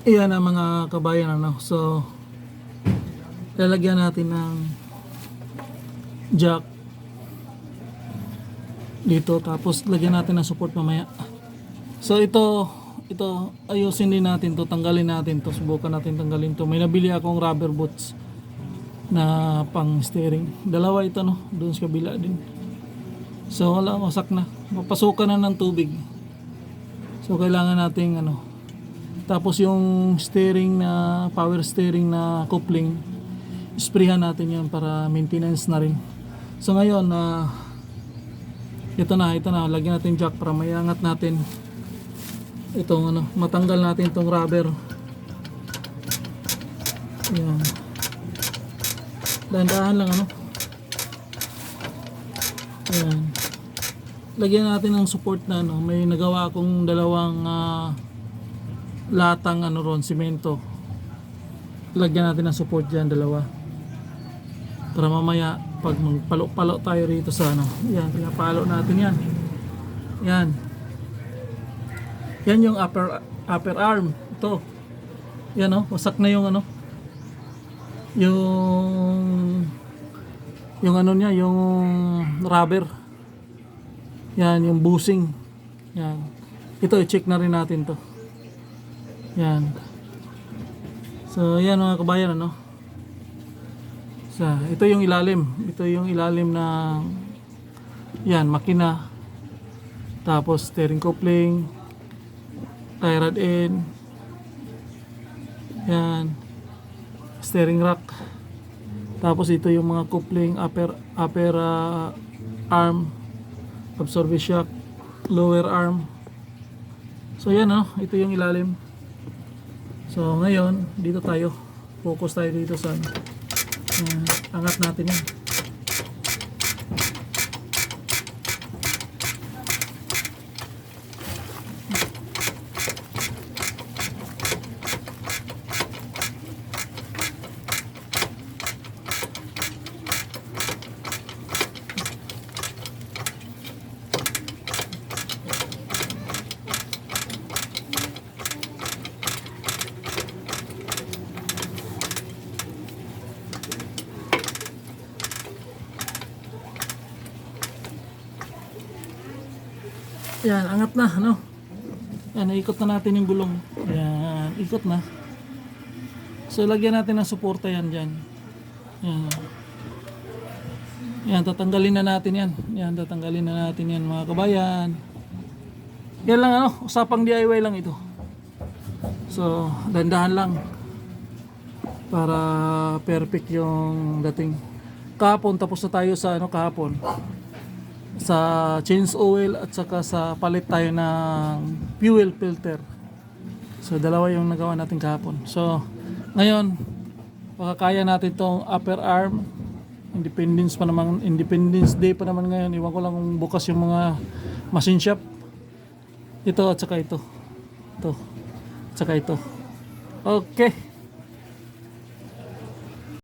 Iyan ang mga kabayan ano. So lalagyan natin ng jack dito tapos lagyan natin ng support mamaya. So ito ito ayusin din natin to, tanggalin natin to, subukan natin tanggalin to. May nabili akong rubber boots na pang steering. Dalawa ito no, doon sa kabila din. So wala, wasak na. Papasukan na ng tubig. So kailangan nating ano. Tapos yung steering na power steering na coupling, sprayhan natin yan para maintenance na rin. So ngayon na ito na, ito na, lagyan natin jack para mayangat natin itong ano, matanggal natin itong rubber. Yan. Dahan-dahan lang ano. Ayan. Lagyan natin ng support na ano. May nagawa akong dalawang ah, latang ano ron, simento. Lagyan natin ng support dyan, dalawa. Para mamaya, pag magpalo-palo tayo rito sa ano. Yan, pinapalo natin yan. Yan. Yan yung upper upper arm. Ito. Yan oh, wasak na yung ano. Yung yung ano niya, yung rubber. Yan, yung bushing. Yan. Ito, i-check na rin natin to. Yan. So, yan mga kabayan, ano. So, ito yung ilalim. Ito yung ilalim ng yan, makina. Tapos, steering coupling. Tie rod end. Yan. Steering rack. Tapos ito yung mga coupling upper upper ah, arm absorber shock lower arm. So yan oh, ito yung ilalim. So ngayon, dito tayo. Focus tayo dito sa. Yan, angat natin yan. Yan, angat na, ano? Yan, naikot na natin yung gulong. Yan, ikot na. So, lagyan natin ng suporta yan dyan. Yan. Yan, tatanggalin na natin yan. Yan, tatanggalin na natin yan mga kabayan. Yan lang ano, usapang DIY lang ito. So, dandahan lang. Para perfect yung dating. Kahapon, tapos na tayo sa ano kahapon sa change oil at saka sa palit tayo ng fuel filter. So dalawa yung nagawa natin kahapon. So ngayon baka kaya natin tong upper arm Independence pa naman Independence Day pa naman ngayon. Iwan ko lang kung bukas yung mga machine shop. Ito at saka ito. Ito. At saka ito. Okay.